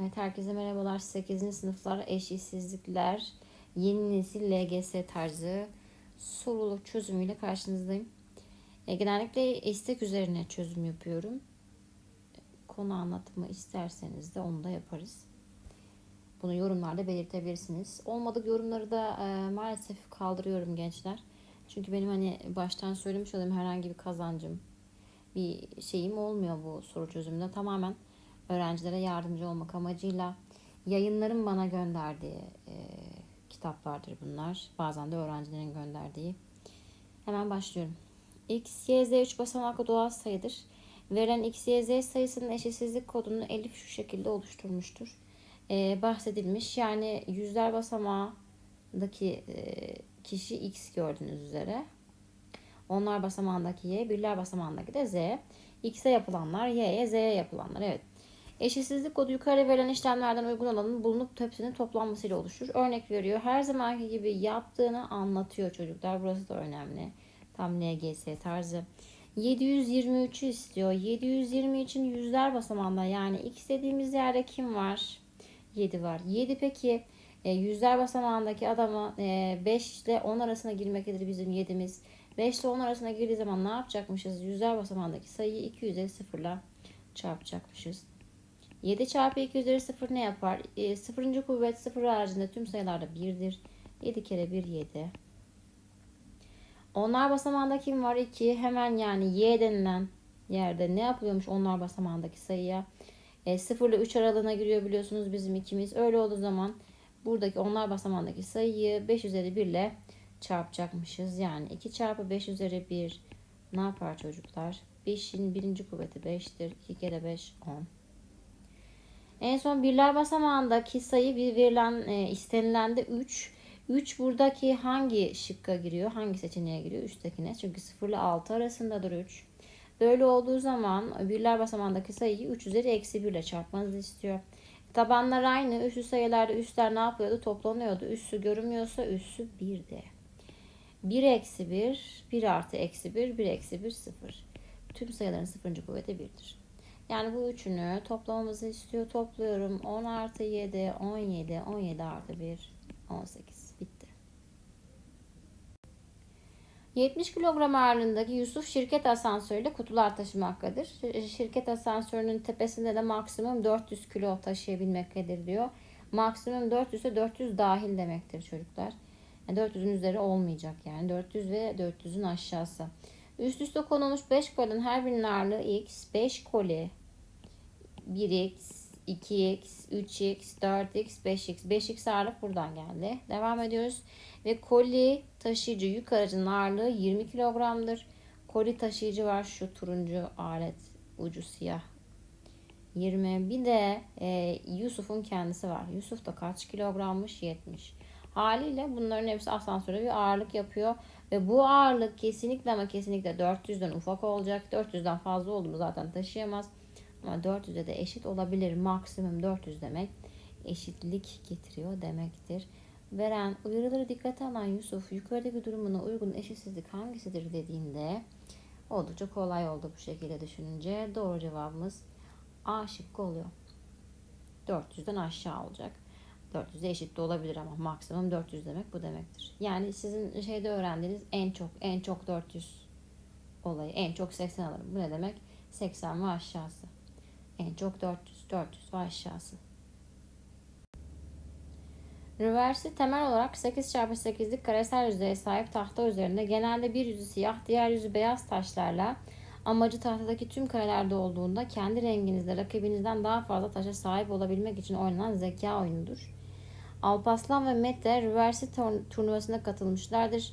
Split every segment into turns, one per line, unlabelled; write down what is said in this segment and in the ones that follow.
Evet herkese merhabalar. 8. sınıflar eşitsizlikler yeni nesil LGS tarzı soruluk çözümüyle karşınızdayım. E, genellikle istek üzerine çözüm yapıyorum. Konu anlatımı isterseniz de onu da yaparız. Bunu yorumlarda belirtebilirsiniz. Olmadık yorumları da e, maalesef kaldırıyorum gençler. Çünkü benim hani baştan söylemiş olduğum herhangi bir kazancım, bir şeyim olmuyor bu soru çözümünde. Tamamen öğrencilere yardımcı olmak amacıyla yayınların bana gönderdiği e, kitaplardır bunlar. Bazen de öğrencilerin gönderdiği. Hemen başlıyorum. X, Y, Z 3 basamaklı doğal sayıdır. Verilen X, Y, Z sayısının eşitsizlik kodunu Elif şu şekilde oluşturmuştur. E, bahsedilmiş. Yani yüzler basamağındaki e, kişi X gördüğünüz üzere. Onlar basamağındaki Y, birler basamağındaki de Z. X'e yapılanlar Y'ye, Z'ye yapılanlar. Evet. Eşitsizlik kodu yukarı verilen işlemlerden uygun olanın bulunup hepsinin toplanmasıyla oluşur. Örnek veriyor. Her zamanki gibi yaptığını anlatıyor çocuklar. Burası da önemli. Tam LGS tarzı. 723'ü istiyor. 723'ün yüzler basamağında yani x dediğimiz yerde kim var? 7 var. 7 peki e, yüzler basamağındaki adama e, 5 ile 10 arasına girmektedir bizim 7'miz. 5 ile 10 arasına girdiği zaman ne yapacakmışız? Yüzler basamağındaki sayıyı 2 üzeri 0 ile çarpacakmışız. 7 çarpı 2 üzeri 0 ne yapar? E, 0. kuvvet 0 haricinde tüm sayılarda 1'dir. 7 kere 1 7. Onlar basamağında kim var? 2. Hemen yani y denilen yerde ne yapılıyormuş onlar basamağındaki sayıya? E, 0 ile 3 aralığına giriyor biliyorsunuz bizim ikimiz. Öyle olduğu zaman buradaki onlar basamağındaki sayıyı 5 üzeri 1 ile çarpacakmışız. Yani 2 çarpı 5 üzeri 1 ne yapar çocuklar? 5'in birinci kuvveti 5'tir. 2 kere 5 10. En son birler basamağındaki sayı bir verilen e, istenilen de 3. 3 buradaki hangi şıkka giriyor? Hangi seçeneğe giriyor? Üsttekine. Çünkü 0 ile 6 arasındadır 3. Böyle olduğu zaman birler basamağındaki sayıyı 3 üzeri eksi 1 ile çarpmanızı istiyor. Tabanlar aynı. Üstü sayılarda üstler ne yapıyordu? Toplanıyordu. Üssü görünmüyorsa üssü 1'di. 1 eksi 1, 1 artı eksi 1, 1 eksi 1, 0. Tüm sayıların sıfırıncı kuvveti 1'dir. Yani bu üçünü toplamamızı istiyor. Topluyorum. 10 artı 7, 17, 17 artı 1, 18. Bitti. 70 kilogram ağırlığındaki Yusuf şirket asansörüyle kutular taşımaktadır. Şirket asansörünün tepesinde de maksimum 400 kilo taşıyabilmektedir diyor. Maksimum 400 ise 400 dahil demektir çocuklar. Yani 400'ün üzeri olmayacak yani. 400 ve 400'ün aşağısı. Üst üste konulmuş 5 kolinin her birinin ağırlığı x. 5 koli 1x, 2x, 3x, 4x, 5x. 5x ağırlık buradan geldi. Devam ediyoruz. Ve koli taşıyıcı yük aracının ağırlığı 20 kilogramdır. Koli taşıyıcı var şu turuncu alet ucu siyah. 20. Bir de e, Yusuf'un kendisi var. Yusuf da kaç kilogrammış? 70. Haliyle bunların hepsi asansöre bir ağırlık yapıyor. Ve bu ağırlık kesinlikle ama kesinlikle 400'den ufak olacak. 400'den fazla oldu mu zaten taşıyamaz. Ama 400'e de eşit olabilir. Maksimum 400 demek eşitlik getiriyor demektir. Veren uyarıları dikkate alan Yusuf yukarıdaki durumuna uygun eşitsizlik hangisidir dediğinde oldukça kolay oldu bu şekilde düşününce. Doğru cevabımız A şıkkı oluyor. 400'den aşağı olacak. 400'e eşit de olabilir ama maksimum 400 demek bu demektir. Yani sizin şeyde öğrendiğiniz en çok en çok 400 olayı en çok 80 alırım. Bu ne demek? 80 ve aşağısı. En çok 400, 400 ve aşağısı. Reversi temel olarak 8 çarpı 8'lik karesel yüzeye sahip tahta üzerinde genelde bir yüzü siyah, diğer yüzü beyaz taşlarla amacı tahtadaki tüm karelerde olduğunda kendi renginizde rakibinizden daha fazla taşa sahip olabilmek için oynanan zeka oyunudur. Alpaslan ve Mete Reversi turnuvasına katılmışlardır.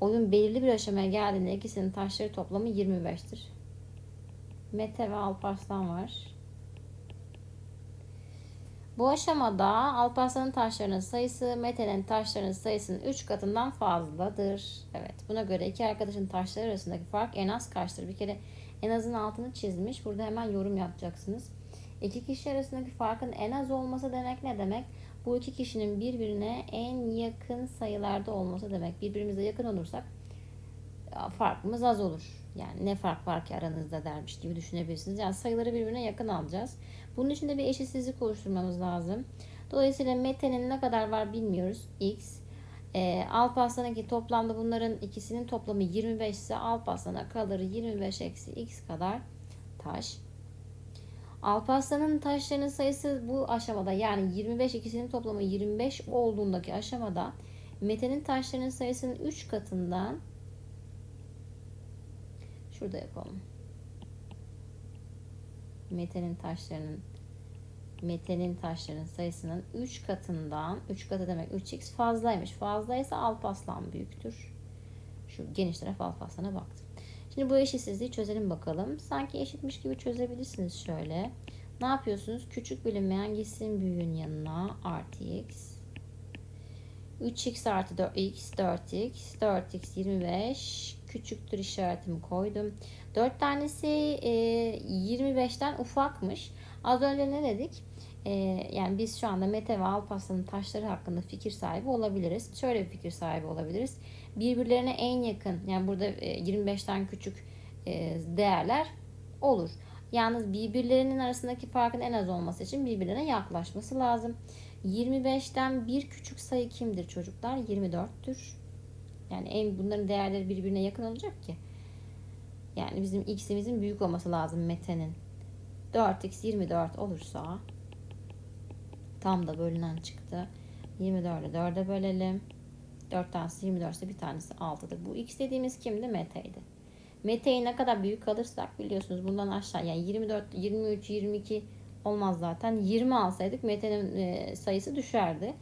Oyun belirli bir aşamaya geldiğinde ikisinin taşları toplamı 25'tir. Mete ve Alparslan var. Bu aşamada Alparslan'ın taşlarının sayısı Mete'nin taşlarının sayısının 3 katından fazladır. Evet buna göre iki arkadaşın taşları arasındaki fark en az kaçtır? Bir kere en azın altını çizmiş. Burada hemen yorum yapacaksınız. İki kişi arasındaki farkın en az olması demek ne demek? Bu iki kişinin birbirine en yakın sayılarda olması demek. Birbirimize yakın olursak farkımız az olur. Yani ne fark var ki aranızda dermiş gibi düşünebilirsiniz. Yani sayıları birbirine yakın alacağız. Bunun için de bir eşitsizlik oluşturmamız lazım. Dolayısıyla Mete'nin ne kadar var bilmiyoruz. X. E, Alparslan'ınki toplamda bunların ikisinin toplamı 25 ise Alparslan'a kalır 25 eksi X kadar taş. Alparslan'ın taşlarının sayısı bu aşamada yani 25 ikisinin toplamı 25 olduğundaki aşamada Mete'nin taşlarının sayısının 3 katından şurada yapalım. Mete'nin taşlarının Mete'nin taşlarının sayısının 3 katından 3 katı demek 3x fazlaymış. Fazlaysa Alparslan büyüktür. Şu geniş taraf Alparslan'a baktım. Şimdi bu eşitsizliği çözelim bakalım. Sanki eşitmiş gibi çözebilirsiniz şöyle. Ne yapıyorsunuz? Küçük bilinmeyen gitsin büyüğün yanına artı x. 3x artı 4x 4x 4x 25 küçüktür işaretimi koydum. 4 tanesi e, 25'ten ufakmış. Az önce ne dedik? E, yani biz şu anda Mete ve Alparslan'ın taşları hakkında fikir sahibi olabiliriz. Şöyle bir fikir sahibi olabiliriz. Birbirlerine en yakın yani burada e, 25'ten küçük e, değerler olur. Yalnız birbirlerinin arasındaki farkın en az olması için birbirlerine yaklaşması lazım. 25'ten bir küçük sayı kimdir çocuklar? 24'tür. Yani en bunların değerleri birbirine yakın olacak ki. Yani bizim x'imizin büyük olması lazım Mete'nin. 4x 24 olursa tam da bölünen çıktı. 24'ü 4'e bölelim. 4 tanesi 24 ise bir tanesi 6'dır. Bu x dediğimiz kimdi? Mete'ydi. Mete'yi ne kadar büyük alırsak biliyorsunuz bundan aşağı yani 24, 23, 22 olmaz zaten. 20 alsaydık Mete'nin e, sayısı düşerdi.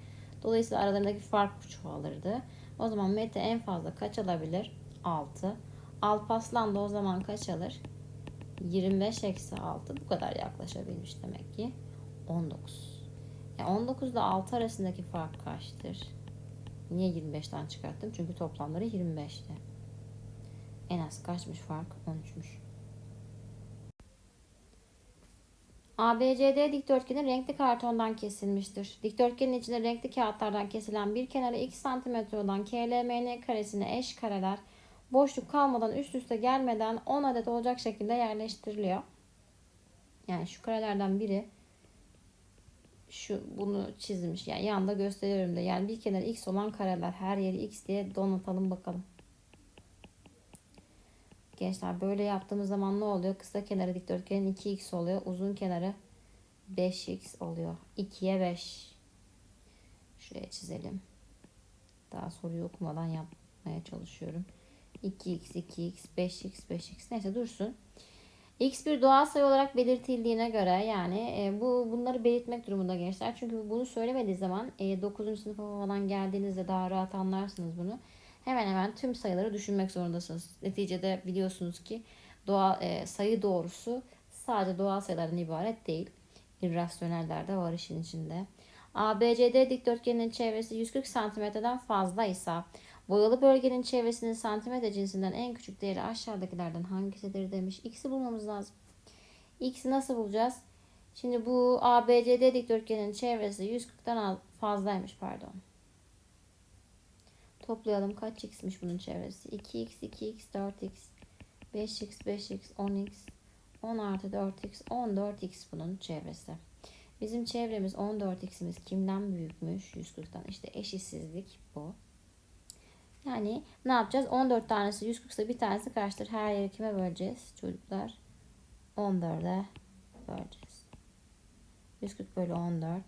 Dolayısıyla aralarındaki fark çoğalırdı. O zaman Mete en fazla kaç alabilir? 6. Alpaslan da o zaman kaç alır? 25 eksi 6 bu kadar yaklaşabilmiş demek ki. 19. Yani 19 ile 6 arasındaki fark kaçtır? Niye 25'ten çıkarttım? Çünkü toplamları 25'ti. En az kaçmış fark? 13'müş. ABCD dikdörtgeni renkli kartondan kesilmiştir. Dikdörtgenin içinde renkli kağıtlardan kesilen bir kenarı 2 cm olan KLMN karesine eş kareler boşluk kalmadan üst üste gelmeden 10 adet olacak şekilde yerleştiriliyor. Yani şu karelerden biri şu bunu çizmiş. Yani yanda gösteriyorum da. Yani bir kenarı x olan kareler her yeri x diye donatalım bakalım. Gençler böyle yaptığımız zaman ne oluyor? Kısa kenarı dikdörtgenin 2x oluyor. Uzun kenarı 5x oluyor. 2'ye 5. Şuraya çizelim. Daha soruyu okumadan yapmaya çalışıyorum. 2x, 2x, 5x, 5x neyse dursun. X bir doğal sayı olarak belirtildiğine göre yani e, bu bunları belirtmek durumunda gençler. Çünkü bunu söylemediği zaman e, 9. sınıfa falan geldiğinizde daha rahat anlarsınız bunu hemen hemen tüm sayıları düşünmek zorundasınız. Neticede biliyorsunuz ki doğal e, sayı doğrusu sadece doğal sayılardan ibaret değil. İrrasyoneller de var işin içinde. ABCD dikdörtgeninin çevresi 140 santimetreden fazla ise boyalı bölgenin çevresinin santimetre cinsinden en küçük değeri aşağıdakilerden hangisidir demiş. X'i bulmamız lazım. X'i nasıl bulacağız? Şimdi bu ABCD dikdörtgenin çevresi 140'tan fazlaymış pardon. Toplayalım kaç x'miş bunun çevresi? 2x, 2x, 4x, 5x, 5x, 10x, 10 artı 4x, 14x bunun çevresi. Bizim çevremiz 14x'imiz kimden büyükmüş? 140'tan. İşte eşitsizlik bu. Yani ne yapacağız? 14 tanesi 140 ise bir tanesi kaçtır? Her yeri kime böleceğiz çocuklar? 14'e böleceğiz. 140 bölü 14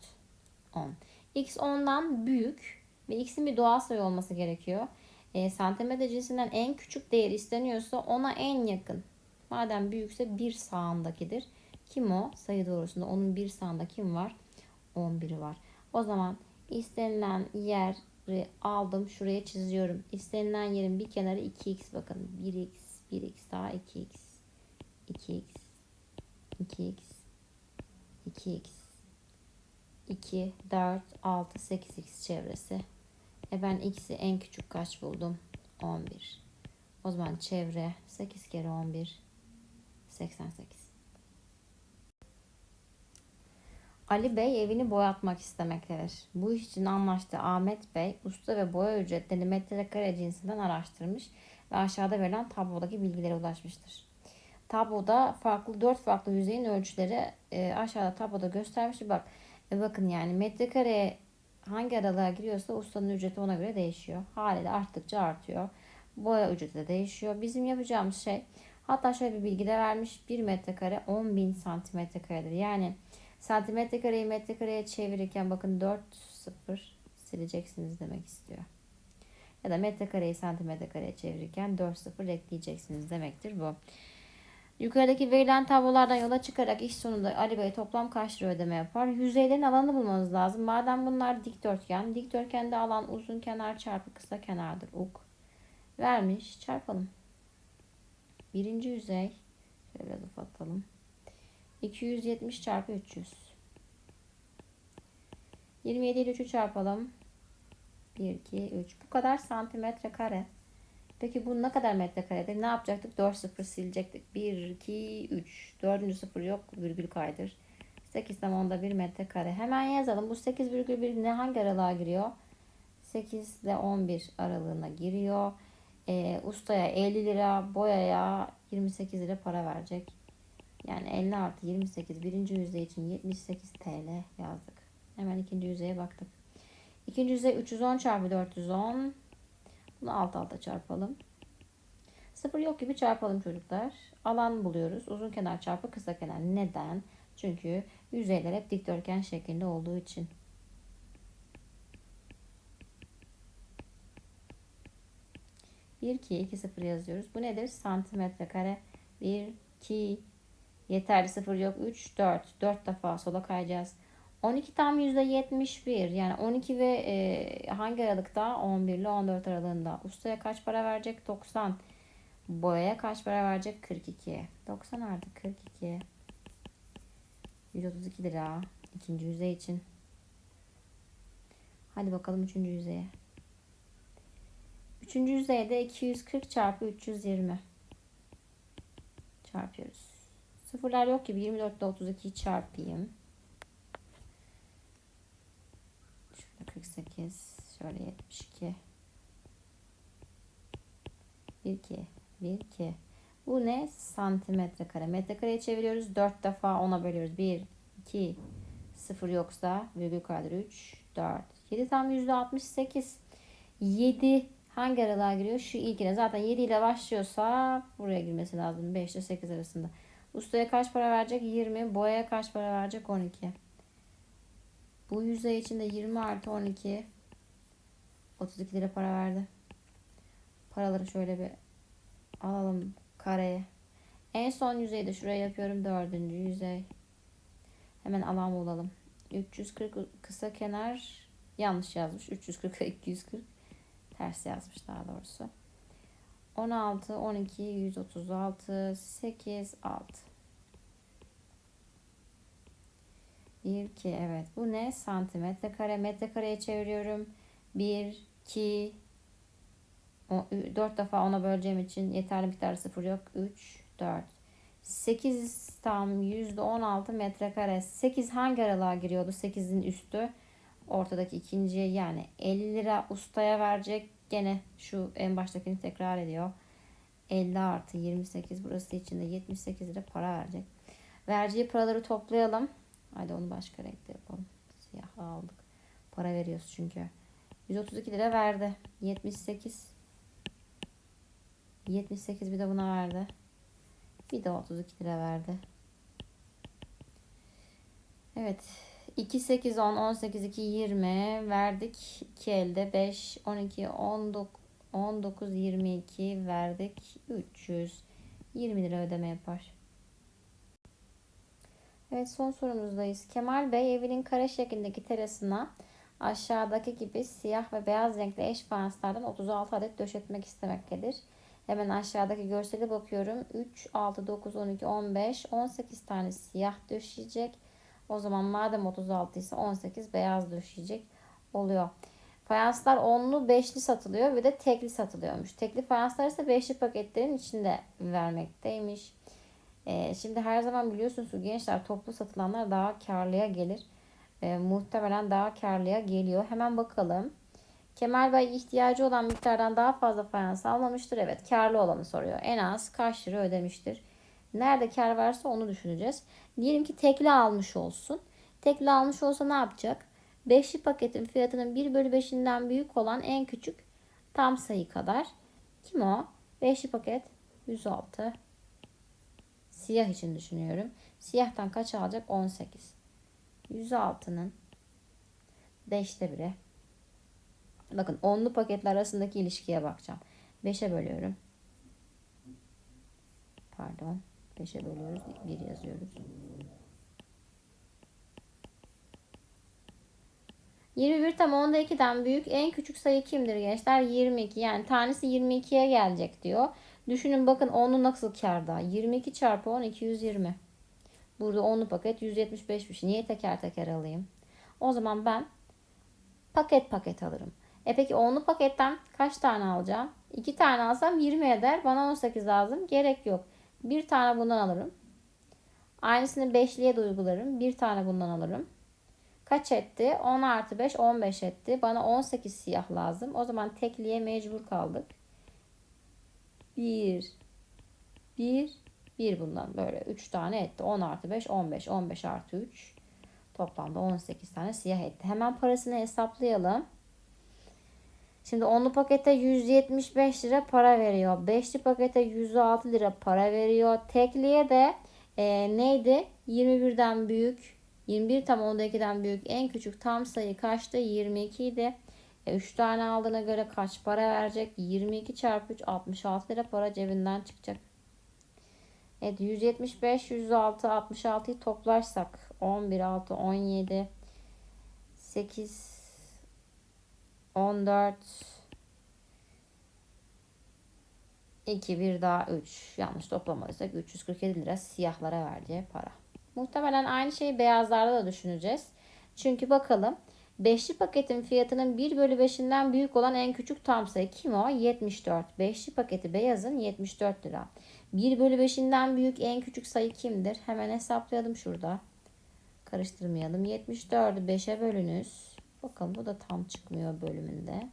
10. X 10'dan büyük ve x'in bir doğal sayı olması gerekiyor. E, santimetre cinsinden en küçük değer isteniyorsa ona en yakın. Madem büyükse bir sağındakidir. Kim o? Sayı doğrusunda onun bir sağında kim var? 11'i var. O zaman istenilen yeri aldım. Şuraya çiziyorum. İstenilen yerin bir kenarı 2x bakın. 1x, 1x daha 2x. 2x, 2x, 2x, 2, 4, 6, 8x çevresi. E ben x'i en küçük kaç buldum? 11. O zaman çevre 8 kere 11 88. Ali Bey evini boyatmak istemektedir. Bu iş için anlaştığı Ahmet Bey usta ve boya ücretlerini metrekare cinsinden araştırmış ve aşağıda verilen tablodaki bilgilere ulaşmıştır. Tabloda farklı dört farklı yüzeyin ölçüleri e, aşağıda tabloda göstermiş. Bak e, bakın yani metrekareye hangi aralığa giriyorsa ustanın ücreti ona göre değişiyor. Haliyle arttıkça artıyor. Boya ücreti de değişiyor. Bizim yapacağımız şey hatta şöyle bir bilgi de vermiş. 1 metrekare 10 bin santimetre karedir. Yani santimetre kareyi metrekareye çevirirken bakın 4 sıfır sileceksiniz demek istiyor. Ya da metrekareyi santimetre kareye çevirirken 4 sıfır ekleyeceksiniz demektir bu. Yukarıdaki verilen tablolardan yola çıkarak iş sonunda Ali Bey toplam kaç lira ödeme yapar? Yüzeylerin alanını bulmanız lazım. Madem bunlar dikdörtgen, dikdörtgende alan uzun kenar çarpı kısa kenardır. Uk. Vermiş. Çarpalım. Birinci yüzey. Şöyle biraz ufatalım. 270 çarpı 300. 27 ile 3'ü çarpalım. 1, 2, 3. Bu kadar santimetre kare. Peki bu ne kadar metrekaredir? Ne yapacaktık? 4 sıfır silecektik. 1, 2, 3. Dördüncü sıfır yok. Virgül kaydır. 8 tam onda 1 metrekare. Hemen yazalım. Bu 8,1 ne hangi aralığa giriyor? 8 ile 11 aralığına giriyor. E, ustaya 50 lira, boyaya 28 lira para verecek. Yani 50 artı 28 birinci yüzey için 78 TL yazdık. Hemen ikinci yüzeye baktık. İkinci yüzey 310 çarpı 410. Bunu alt alta çarpalım. Sıfır yok gibi çarpalım çocuklar. Alan buluyoruz. Uzun kenar çarpı kısa kenar. Neden? Çünkü yüzeyler hep dikdörtgen şeklinde olduğu için. Bir, iki, iki, sıfır yazıyoruz. Bu nedir? Santimetre kare. Bir, iki, yeterli sıfır yok. Üç, dört. Dört defa sola kayacağız. 12 tam %71 yani 12 ve e, hangi aralıkta? 11 ile 14 aralığında. Ustaya kaç para verecek? 90 boyaya kaç para verecek? 42 90 artı 42 132 lira. İkinci yüzey için. Hadi bakalım üçüncü yüzeye. Üçüncü yüzeyde 240 çarpı 320 çarpıyoruz sıfırlar yok gibi 24 ile 32'yi çarpayım. 48 şöyle 72 1 2 1 2 bu ne? Santimetre kare. Metrekareye çeviriyoruz 4 defa ona bölüyoruz. 1 2 0 yoksa virgül kaydır 3 4 7 tam yüzde 68 7 hangi aralığa giriyor? Şu ilkine zaten 7 ile başlıyorsa buraya girmesi lazım 5 ile 8 arasında ustaya kaç para verecek 20 boyaya kaç para verecek 12 bu yüzey içinde 20 artı 12 32 lira para verdi. Paraları şöyle bir alalım kareye. En son yüzeyi de şuraya yapıyorum. Dördüncü yüzey. Hemen alan bulalım. 340 kısa kenar yanlış yazmış. 340 240 ters yazmış daha doğrusu. 16, 12, 136, 8, 6. 1, 2 evet. Bu ne? Santimetre kare. Metre kareye çeviriyorum. 1, 2, 4 defa ona böleceğim için yeterli miktar sıfır yok. 3, 4. 8 tam %16 metrekare. 8 hangi aralığa giriyordu? 8'in üstü. Ortadaki ikinciye yani 50 lira ustaya verecek. Gene şu en baştakini tekrar ediyor. 50 artı 28 burası için de 78 lira para verecek. Vereceği paraları toplayalım. Hadi onu başka renkte yapalım. Siyah aldık. Para veriyoruz çünkü. 132 lira verdi. 78 78 bir de buna verdi. Bir de 32 lira verdi. Evet. 2, 8, 10, 18, 2, 20 verdik. 2 elde 5, 12, 19, 19, 22 verdik. 300. 20 lira ödeme yapar. Evet son sorumuzdayız. Kemal Bey evinin kare şeklindeki terasına aşağıdaki gibi siyah ve beyaz renkli eş fayanslardan 36 adet döşetmek istemektedir. Hemen aşağıdaki görsele bakıyorum. 3, 6, 9, 12, 15, 18 tane siyah döşeyecek. O zaman madem 36 ise 18 beyaz döşeyecek oluyor. Fayanslar onlu, beşli satılıyor ve de tekli satılıyormuş. Tekli fayanslar ise beşli paketlerin içinde vermekteymiş. E, şimdi her zaman biliyorsunuz ki gençler toplu satılanlar daha karlıya gelir. E, muhtemelen daha karlıya geliyor. Hemen bakalım. Kemal Bey ihtiyacı olan miktardan daha fazla fayans almamıştır. Evet karlı olanı soruyor. En az kaç lira ödemiştir? Nerede kar varsa onu düşüneceğiz. Diyelim ki tekli almış olsun. Tekli almış olsa ne yapacak? Beşli paketin fiyatının 1 bölü 5'inden büyük olan en küçük tam sayı kadar. Kim o? Beşli paket 106. Siyah için düşünüyorum. Siyahtan kaç alacak? 18. 106'nın 5'te biri. Bakın onlu paketler arasındaki ilişkiye bakacağım. 5'e bölüyorum. Pardon. 5'e bölüyoruz. 1 yazıyoruz. 21 tam 10'da 2'den büyük en küçük sayı kimdir gençler? 22. Yani tanesi 22'ye gelecek diyor. Düşünün bakın 10'lu nasıl karda? 22 çarpı 10 220. Burada 10'lu paket 175'miş. Niye teker teker alayım? O zaman ben paket paket alırım. E peki 10'lu paketten kaç tane alacağım? 2 tane alsam 20 eder. Bana 18 lazım. Gerek yok. Bir tane bundan alırım. Aynısını 5'liye de uygularım. Bir tane bundan alırım. Kaç etti? 10 artı 5 15 etti. Bana 18 siyah lazım. O zaman tekliye mecbur kaldık. 1 1 1 bundan böyle 3 tane etti. 10 artı 5 15 15 artı 3 toplamda 18 tane siyah etti. Hemen parasını hesaplayalım. Şimdi onlu pakete 175 lira para veriyor. Beşli pakete 106 lira para veriyor. Tekliye de e, neydi? 21'den büyük 21 tam 12'den büyük en küçük tam sayı kaçtı? 22 idi. E, 3 tane aldığına göre kaç para verecek? 22 çarpı 3 66 lira para cebinden çıkacak. Evet 175, 106, 66'yı toplarsak 11, 6, 17, 8, 14, 2, 1 daha 3. Yanlış toplamadıysak 347 lira siyahlara vereceği para. Muhtemelen aynı şeyi beyazlarda da düşüneceğiz. Çünkü bakalım Beşli paketin fiyatının 1 bölü 5'inden büyük olan en küçük tam sayı kim o? 74. Beşli paketi beyazın 74 lira. 1 bölü 5'inden büyük en küçük sayı kimdir? Hemen hesaplayalım şurada. Karıştırmayalım. 74'ü 5'e bölünüz. Bakalım bu da tam çıkmıyor bölümünde.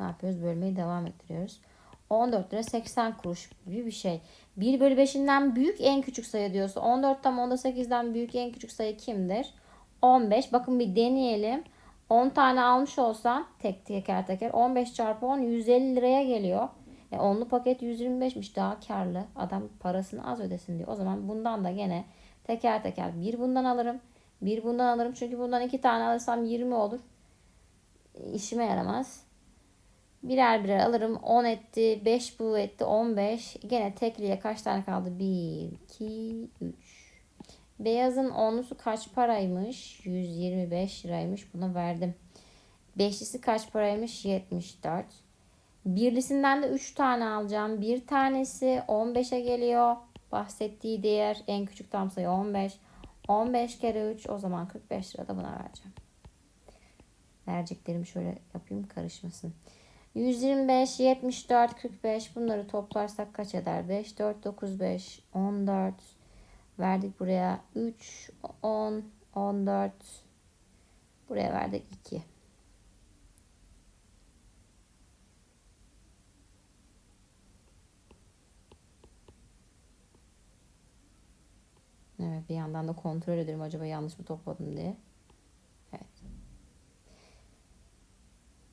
ne yapıyoruz? Bölmeyi devam ettiriyoruz. 14 lira 80 kuruş gibi bir şey. 1 bölü 5'inden büyük en küçük sayı diyorsa 14 tam 10'da 8'den büyük en küçük sayı kimdir? 15. Bakın bir deneyelim. 10 tane almış olsam tek teker teker 15 çarpı 10 150 liraya geliyor. E, onlu paket 125'miş daha karlı. Adam parasını az ödesin diyor. O zaman bundan da gene teker teker bir bundan alırım. Bir bundan alırım. Çünkü bundan iki tane alırsam 20 olur. İşime yaramaz. Birer birer alırım. 10 etti. 5 bu etti. 15. Gene tekliye kaç tane kaldı? 1, 2, 3. Beyazın onlusu kaç paraymış? 125 liraymış. Buna verdim. Beşlisi kaç paraymış? 74. Birlisinden de 3 tane alacağım. Bir tanesi 15'e geliyor. Bahsettiği değer en küçük tam sayı 15. 15 kere 3 o zaman 45 lira da buna vereceğim. Vereceklerimi şöyle yapayım karışmasın. 125, 74, 45 bunları toplarsak kaç eder? 5, 4, 9, 5, 14. Verdik buraya 3, 10, 14. Buraya verdik 2. Evet bir yandan da kontrol ediyorum acaba yanlış mı topladım diye. Evet.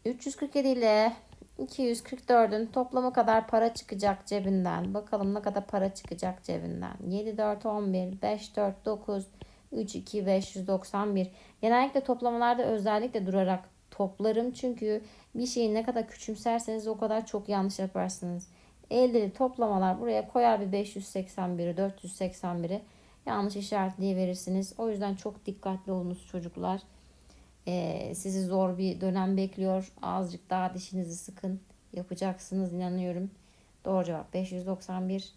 347 ile 244'ün toplamı kadar para çıkacak cebinden. Bakalım ne kadar para çıkacak cebinden. 7, 4, 11, 5, 4, 9, 3, 2, 591. Genellikle toplamalarda özellikle durarak toplarım. Çünkü bir şeyi ne kadar küçümserseniz o kadar çok yanlış yaparsınız. Eldeli toplamalar buraya koyar bir 581'i, 481'i yanlış işaretliği verirsiniz. O yüzden çok dikkatli olunuz çocuklar. Ee, sizi zor bir dönem bekliyor. Azıcık daha dişinizi sıkın. Yapacaksınız inanıyorum. Doğru cevap 591.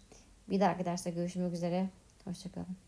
Bir dahaki derste görüşmek üzere. Hoşçakalın.